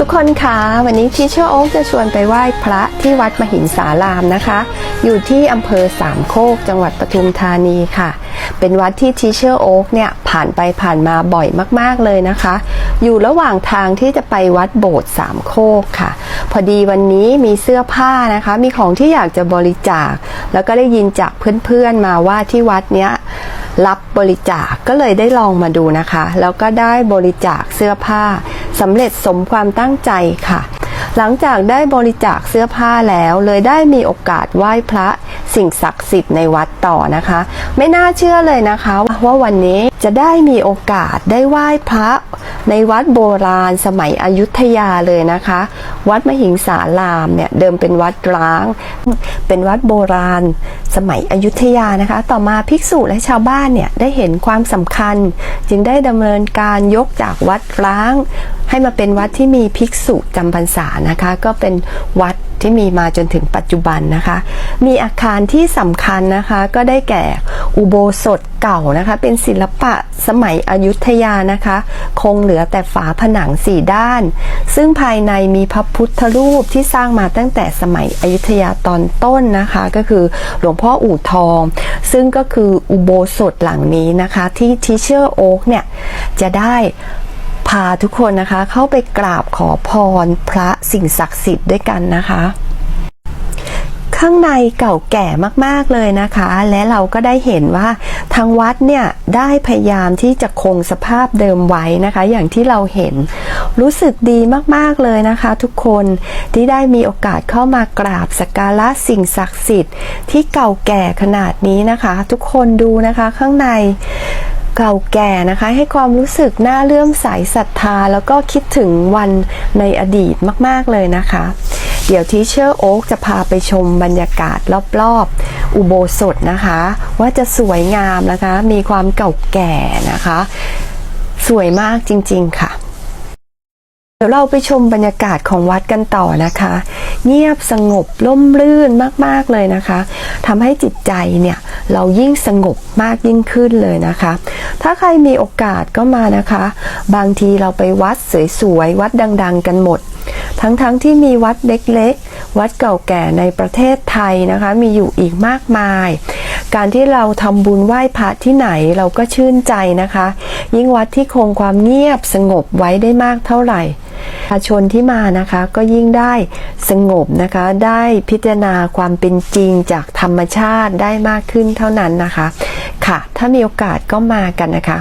ทุกคนคะวันนี้ทีเชอร์โอ๊กจะชวนไปไหว้พระที่วัดมหินสารามนะคะ อยู่ที่อำเภอสามโคกจังหวัดปทุมธานีค่ะ เป็นวัดที่ทีเชอร์โอ๊กเนี่ยผ่านไปผ่านมาบ่อยมากๆเลยนะคะ อยู่ระหว่างทางที่จะไปวัดโบสถ์สามโคกค่ะ พอดีวันนี้มีเสื้อผ้านะคะ มีของที่อยากจะบริจาค แล้วก็ได้ยินจากเพื่อนๆมาว่าที่วัดเนี้ยรับบริจาคก็เลยได้ลองมาดูนะคะ แล้วก็ได้บริจาคเสื้อผ้า สำเร็จสมความตั้งใจค่ะ หลังจากได้บริจาคเสื้อผ้าแล้วเลยได้มีโอกาสไหว้พระสิ่งศักดิ์สิทธิ์ในวัดต่อนะคะ ไม่น่าเชื่อเลยนะคะ ว่าวันนี้จะได้มีโอกาสได้ไหว้พระ ในวัดโบราณสมัยอยุธยาเลยนะคะ วัดมหิงสารามเนี่ยเดิมเป็นวัดร้าง เป็นวัดโบราณสมัยอยุธยานะคะ ต่อมาภิกษุและชาวบ้านเนี่ยได้เห็นความสำคัญ จึงได้ดำเนินการยกจากวัดร้าง ให้มาเป็นวัดที่มีภิกษุจำพรรษานะคะ ก็เป็นวัดที่มีมาจนถึงปัจจุบันนะคะ มีอาคารที่สำคัญนะคะก็ได้แก่ อุโบสถเก่านะคะ เป็นศิลปะสมัยอยุธยานะคะ คงเหลือแต่ฝาผนังสี่ด้าน ซึ่งภายในมีพระพุทธรูปที่สร้างมาตั้งแต่สมัยอยุธยาตอนต้นนะคะ ก็คือหลวงพ่ออู่ทอง ซึ่งก็คืออุโบสถหลังนี้นะคะ ที่ทิเชอร์โอ๊กเนี่ย จะได้พาทุกคนนะคะ เข้าไปกราบขอพรพระสิ่งศักดิ์สิทธิ์ด้วยกันนะคะ ข้างในเก่าแก่มากๆเลยนะคะ และเราก็ได้เห็นว่าทางวัดเนี่ยได้พยายามที่จะคงสภาพเดิมไว้นะคะ อย่างที่เราเห็นรู้สึกดีมากๆเลยนะคะ ทุกคนที่ได้มีโอกาสเข้ามากราบสักการะสิ่งศักดิ์สิทธิ์ที่เก่าแก่ขนาดนี้นะคะ ทุกคนดูนะคะข้างในเก่าแก่นะคะให้ความรู้สึกน่าเลื่อมใสศรัทธา แล้วก็คิดถึงวันในอดีตมาก ๆ เลยนะคะ เดี๋ยวทีเชอร์โอ๊กจะพาไปชมบรรยากาศรอบๆ อุโบสถนะคะ ว่าจะสวยงามนะคะ มีความเก่าแก่นะคะ สวยมากจริงๆค่ะ เดี๋ยวเราไปชมบรรยากาศของวัดกันต่อนะคะ เงียบสงบร่มรื่นมากๆเลยนะคะทำให้จิตใจเนี่ยเรายิ่งสงบมากยิ่งขึ้นเลยนะคะ ถ้าใครมีโอกาสก็มานะคะ บางทีเราไปวัดสวยๆวัดดัง ๆ กันหมด ทั้งๆทที่มีวัดเล็กๆ วัดเก่าแก่ในประเทศไทยนะคะ มีอยู่อีกมากมาย การที่เราทำบุญไหว้พระที่ไหนเราก็ชื่นใจนะคะ ยิ่งวัดที่คงความเงียบสงบไว้ได้มากเท่าไหร่ประชาชนที่มานะคะก็ยิ่งได้สงบนะคะ ได้พิจารณาความเป็นจริงจากธรรมชาติได้มากขึ้นเท่านั้นนะคะ ค่ะ ถ้ามีโอกาสก็มากันนะคะ